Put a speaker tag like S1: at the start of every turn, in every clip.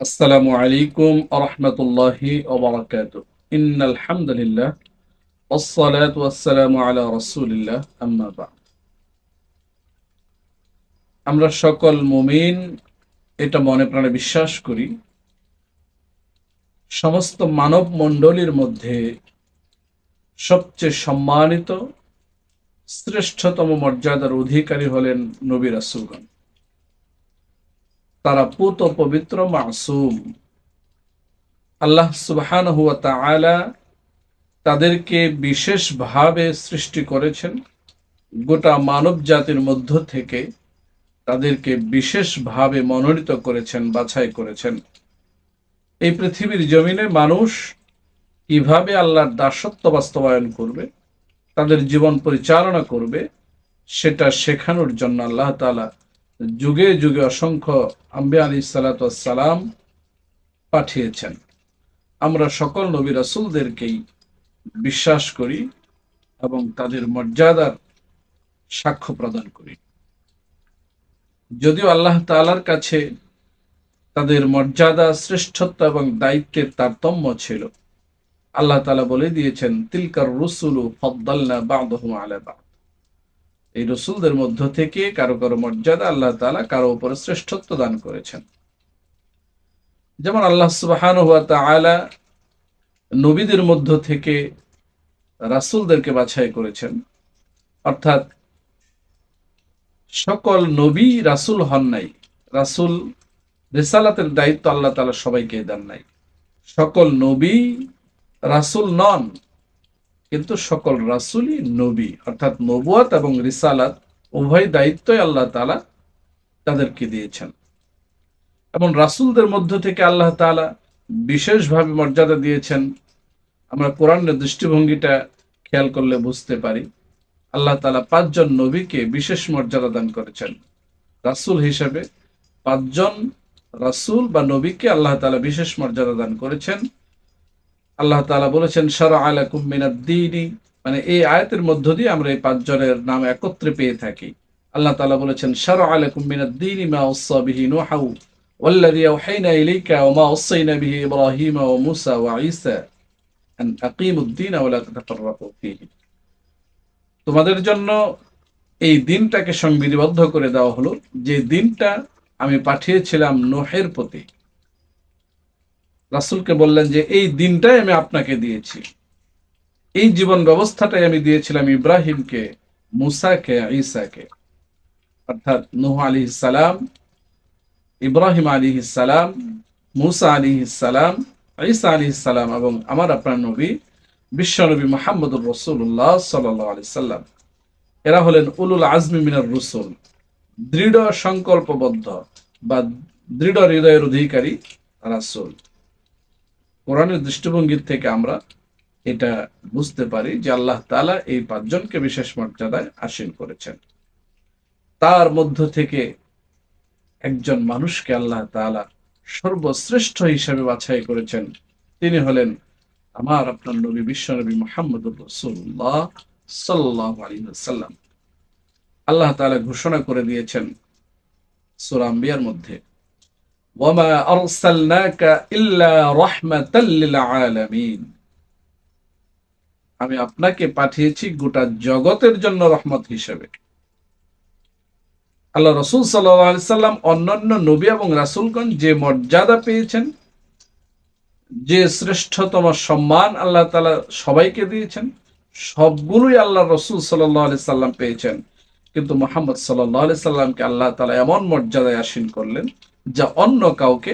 S1: আসসালামু আলাইকুম আরহামতুল্লাহি ওবরাকাত ইন আলহামদুলিল্লাহ والصلاة والسلام على رسول الله أما بعد আমরা সকল মুমিন এটা মনে প্রাণে বিশ্বাস করি সমস্ত মানব মণ্ডলীর মধ্যে সবচেয়ে সম্মানিত শ্রেষ্ঠতম মর্যাদার অধিকারী হলেন নবী রাসূলগণ তারা পুত পবিত্র মাসুম। আল্লাহ সুবহান হুয়া তাআলা তাদেরকে বিশেষভাবে সৃষ্টি করেছেন। গোটা মানব জাতির মধ্য থেকে তাদেরকে বিশেষভাবে মনোনীত করেছেন, বাছাই করেছেন। এই পৃথিবীর জমিনে মানুষ কীভাবে আল্লাহর দাসত্ব বাস্তবায়ন করবে, তাদের জীবন পরিচালনা করবে, সেটা শেখানোর জন্য আল্লাহ তাআলা যুগে যুগে অসংখ্য আম্বিয়া আলী সালাম পাঠিয়েছেন। আমরা সকল নবী রাসুলদেরকেই বিশ্বাস করি এবং তাদের মর্যাদার সাক্ষ্য প্রদান করি। যদিও আল্লাহ তালার কাছে তাদের মর্যাদা, শ্রেষ্ঠত্ব এবং দায়িত্বের তারতম্য ছিল, আল্লাহ তালা বলে দিয়েছেন, তিলকার রসুলু ফদ্দাল্লা বাদহুম আলা বাদ। এই রসুলদের মধ্য থেকে কারও কারও মর্যাদা আল্লাহ তালা কারও উপরে শ্রেষ্ঠত্ব দান করেছেন। যেমন আল্লাহ সুবাহান হুয়া তালা নবীদের মধ্য থেকে রাসুলদেরকে বাছাই করেছেন। অর্থাৎ সকল নবী রাসুল হন নাই। রাসুল রেসালাতের দায়িত্ব আল্লাহ তালা সবাইকে দেন নাই। সকল নবী রাসুল নন। কিন্তু সকল রাসুলই নবী, অর্থাৎ নবুয়াত এবং রিসালাত উভয় দায়িত্বই আল্লাহ তালা তাদেরকে দিয়েছেন। এবং রাসুলদের মধ্য থেকে আল্লাহ তালা বিশেষভাবে মর্যাদা দিয়েছেন। আমরা কোরআনের দৃষ্টিভঙ্গিটা খেয়াল করলে বুঝতে পারি, আল্লাহ তালা পাঁচজন নবীকে বিশেষ মর্যাদা দান করেছেন। রাসুল হিসেবে পাঁচজন রাসুল বা নবীকে আল্লাহ তালা বিশেষ মর্যাদা দান করেছেন। আল্লাহ তালা বলেছেন সারা আলাকুম মিনাদ্দিনী মানে এই আয়াতের মধ্য দিয়ে আমরা এই পাঁচজনের নাম একত্রে পেয়ে থাকি আল্লাহ তালা বলেছেন সারা আলাকুম মিনাদ্দিনী মা উসাবিহি নোহাউ والذي أوحينا إليك وما وصينا به إبراهيم وموسى وعيسى أن أقيموا الدين ولا تتفرقوا فيه তোমাদের জন্য এই দিনটাকে সংবিধিবদ্ধ করে দেওয়া হলো যে দিনটা আমি পাঠিয়েছিলাম নোহের প্রতি রাসুলকে বললেন যে, এই দিনটাই আমি আপনাকে দিয়েছি। এই জীবন ব্যবস্থাটাই আমি দিয়েছিলাম ইব্রাহিমকে, মুসাকে, ঈসাকে। অর্থাৎ নুহ আলী সালাম, ইব্রাহিম আলী সালাম, মুসা আলী সালাম, ঈসা আলী সালাম এবং আমার আপনার নবী বিশ্বনবী মোহাম্মদুর রসুল্লাহ সাল্লি সাল্লাম। এরা হলেন উলুল আজমি মিনার রসুল, দৃঢ় সংকল্পবদ্ধ বা দৃঢ় হৃদয়ের অধিকারী রাসুল। কোরআনের দৃষ্টিভঙ্গির থেকে আমরা এটা বুঝতে পারি যে আল্লাহ তালা এই পাঁচজনকে বিশেষ মর্যাদায় আসীন করেছেন। তার মধ্য থেকে একজন মানুষকে আল্লাহ তালা সর্বশ্রেষ্ঠ হিসেবে বাছাই করেছেন। তিনি হলেন আমার আপনার নবী বিশ্বনবী মোহাম্মদুর রসুল্লাহ সাল্লাহ আলী সাল্লাম আল্লাহ তালা ঘোষণা করে দিয়েছেন সুরাম্বিয়ার মধ্যে ওয়ামা আরসালনাকা ইল্লা রাহমাতাল লিল আমি আপনাকে পাঠিয়েছি গোটা জগতের জন্য রহমত হিসেবে। আল্লাহ রসুল সাল্লাহ সাল্লাম অন্যান্য নবী এবং রাসুলগঞ্জ যে মর্যাদা পেয়েছেন, যে শ্রেষ্ঠতম সম্মান আল্লাহ তালা সবাইকে দিয়েছেন, সবগুলোই আল্লাহ রসুল সাল্লি সাল্লাম পেয়েছেন। কিন্তু মোহাম্মদ সাল্লাহ সাল্লামকে আল্লাহ তালা এমন মর্যাদায় আসীন করলেন যা অন্য কাউকে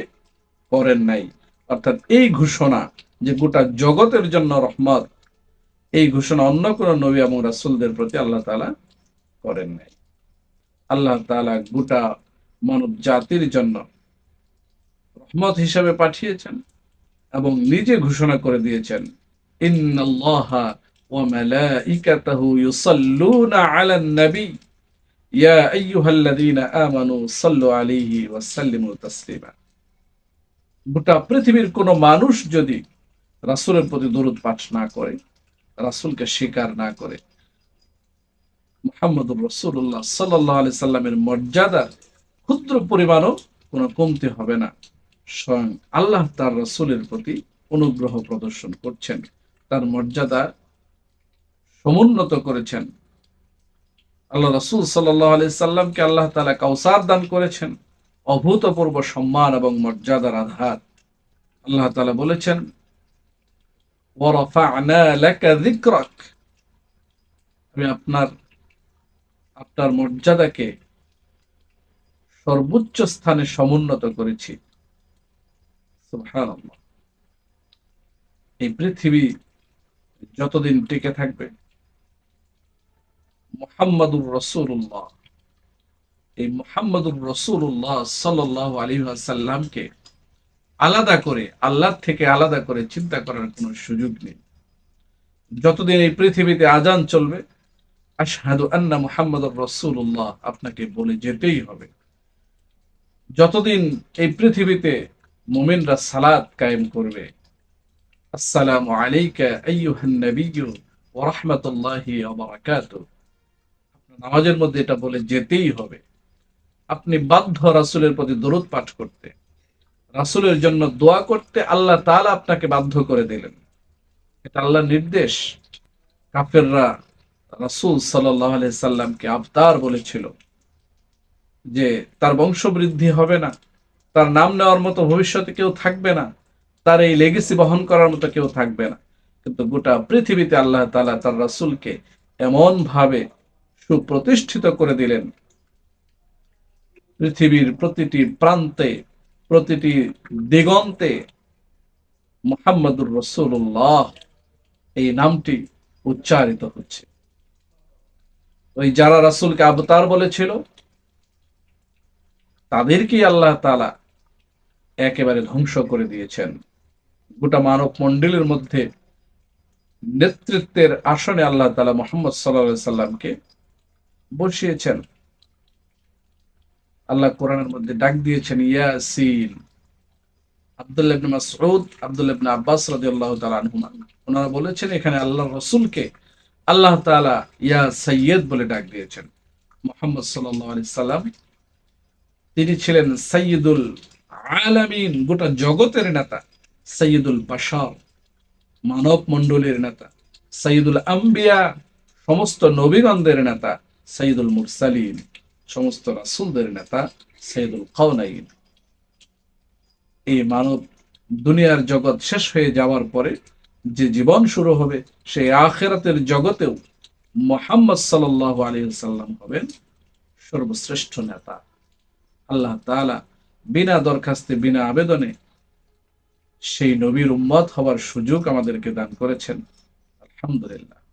S1: করেন নাই। অর্থাৎ এই ঘোষণা যে গোটা জগতের জন্য রহমত, এই ঘোষণা অন্য কোন নবী এবং রাসুলদের প্রতি আল্লাহ তালা করেন নাই। আল্লাহ তালা গোটা মানব জাতির জন্য রহমত হিসাবে পাঠিয়েছেন এবং নিজে ঘোষণা করে দিয়েছেন, ইন্নাল্লাহা ওয়া ইউসাল্লুনা আলান নবী ইয়া আইয়ুহাল্লাযীনা আমানু সাল্লু আলাইহি ওয়া সাল্লিমু তাসলিমা গোটা পৃথিবীর কোন মানুষ যদি রাসূলের প্রতি দরুদ পাঠ না করে, রাসূলকে স্বীকার না করে, মুহাম্মদুর রাসূলুল্লাহ সাল্লাল্লাহু আলাইহি সাল্লামের মর্যাদা ক্ষুদ্র পরিমাণও কোনো কমতি হবে না। স্বয়ং আল্লাহ তার রসুলের প্রতি অনুগ্রহ প্রদর্শন করছেন, তার মর্যাদা সমুন্নত করেছেন। আল্লাহ রসুল সাল্লাহ আলি সাল্লামকে আল্লাহ তালা কাউসার দান করেছেন। অভূতপূর্ব সম্মান এবং মর্যাদার আধার। আল্লাহ তালা বলেছেন আমি আপনার আপনার মর্যাদাকে সর্বোচ্চ স্থানে সমুন্নত করেছি। এই পৃথিবী যতদিন টিকে থাকবে মুহাম্মাদুর রসুল্লাহ এই মুহাম্মাদুর রসুল্লাহ সাল্লাহ আলী সাল্লামকে আলাদা করে, আল্লাহর থেকে আলাদা করে চিন্তা করার কোনো সুযোগ নেই। যতদিন এই পৃথিবীতে আজান চলবে, আশহাদু আন্না মুহাম্মাদুর রসুল্লাহ আপনাকে বলে যেতেই হবে। যতদিন এই পৃথিবীতে মুমিনরা সালাত কায়েম করবে, আসসালামু আলাইকা আইয়ুহান নাবিয়্যু ওয়া রাহমাতুল্লাহি ওয়া বারাকাতুহু। নামাজের মধ্যে এটা বলে যেতেই হবে। আপনি বাধ্য রাসূলের প্রতি দরুদ পাঠ করতে, রাসূলের জন্য দোয়া করতে আল্লাহ তাআলা আপনাকে বাধ্য করে দিলেন। এটা আল্লাহর নির্দেশ। কাফেররা রাসূল আলাইহি সাল্লামকে আবতার বলেছিল যে তার বংশবৃদ্ধি হবে না, তার নাম নেওয়ার মতো ভবিষ্যতে কেউ থাকবে না, তার এই লেগেসি বহন করার মতো কেউ থাকবে না। কিন্তু গোটা পৃথিবীতে আল্লাহ তালা তার রাসূলকে এমন ভাবে সুপ্রতিষ্ঠিত করে দিলেন। পৃথিবীর প্রতিটি প্রান্তে, প্রতিটি দিগন্তে মুহাম্মদুর রসুল্লাহ এই নামটি উচ্চারিত হচ্ছে। ওই যারা রাসূলকে আবতার বলেছিল, তাদেরকেই আল্লাহ তাআলা একেবারে ধ্বংস করে দিয়েছেন। গোটা মানব মণ্ডলীর মধ্যে নেতৃত্বের আসনে আল্লাহ তালা মোহাম্মদ সাল্লাল্লাহু সাল্লামকে বসিয়েছেন। আল্লাহ কোরআনের মধ্যে ডাক দিয়েছেন, ইয়াসিন। মাসউদ আব্বাস ওনারা বলেছেন, এখানে আল্লাহ রাসূলকে আল্লাহ ইয়া বলে ডাক দিয়েছেন। সাল্লাম, তিনি ছিলেন সাইয়্যিদুল আলামিন, গোটা জগতের নেতা, সাইয়্যিদুল বাশার মানব মণ্ডলীর নেতা, সাইয়্যিদুল আম্বিয়া, সমস্ত নবীগণদের নেতা সাইয়্যিদুল মুরসালিন, সমস্ত রাসূলদের নেতা সাইয়্যিদুল কাওনাইন। এই মানব দুনিয়ার জগৎ শেষ হয়ে যাওয়ার পরে যে জীবন শুরু হবে, সেই আখেরাতের জগতেও মোহাম্মদ সাল্লাল্লাহু আলাইহি সাল্লাম হবেন সর্বশ্রেষ্ঠ নেতা। আল্লাহ তাআলা বিনা দরখাস্তে, বিনা আবেদনে সেই নবীর উম্মত হওয়ার সুযোগ আমাদেরকে দান করেছেন। আলহামদুলিল্লাহ।